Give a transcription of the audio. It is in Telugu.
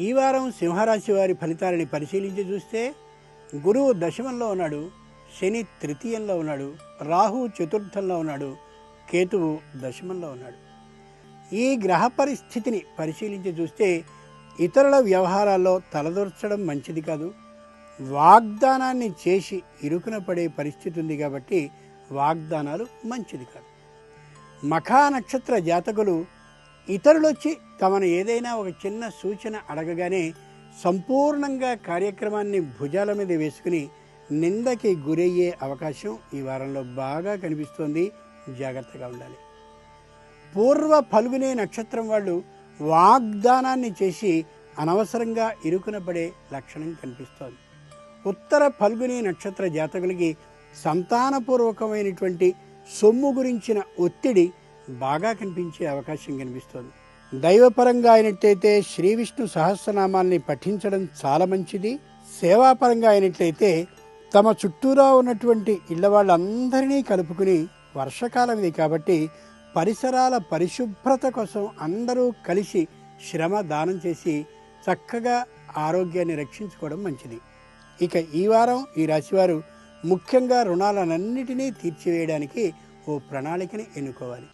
ఈ వారం సింహరాశి వారి ఫలితాలని పరిశీలించి చూస్తే గురువు దశమంలో ఉన్నాడు శని తృతీయంలో ఉన్నాడు రాహు చతుర్థంలో ఉన్నాడు కేతువు దశమంలో ఉన్నాడు. ఈ గ్రహ పరిస్థితిని పరిశీలించి చూస్తే ఇతరుల వ్యవహారాల్లో తలదూర్చడం మంచిది కాదు. వాగ్దానాన్ని చేసి ఇరుకున పడే పరిస్థితి ఉంది కాబట్టి వాగ్దానాలు మంచిది కాదు. మఖా నక్షత్ర జాతకులు ఇతరులు వచ్చి తమను ఏదైనా ఒక చిన్న సూచన అడగగానే సంపూర్ణంగా కార్యక్రమాన్ని భుజాల మీద వేసుకుని నిందకి గురయ్యే అవకాశం ఈ వారంలో బాగా కనిపిస్తోంది. జాగ్రత్తగా ఉండాలి. పూర్వ పలుగునే నక్షత్రం వాళ్ళు వాగ్దానాన్ని చేసి అనవసరంగా ఇరుకున పడే లక్షణం కనిపిస్తోంది. ఉత్తర ఫల్గుని నక్షత్ర జాతకులకి సంతానపూర్వకమైనటువంటి సొమ్ము గురించిన ఒత్తిడి బాగా కనిపించే అవకాశం కనిపిస్తోంది. దైవపరంగా అయినట్లయితే శ్రీ విష్ణు సహస్రనామాల్ని పఠించడం చాలా మంచిది. సేవాపరంగా అయినట్లయితే తమ చుట్టూరా ఉన్నటువంటి ఇళ్ళ వాళ్ళందరినీ కలుపుకుని వర్షకాలం ఇది కాబట్టి పరిసరాల పరిశుభ్రత కోసం అందరూ కలిసి శ్రమ దానం చేసి చక్కగా ఆరోగ్యాన్ని రక్షించుకోవడం మంచిది. ఇక ఈ వారం ఈ రాశివారు ముఖ్యంగా రుణాలన్నిటినీ తీర్చివేయడానికి ఓ ప్రణాళికని ఎన్నుకోవాలి.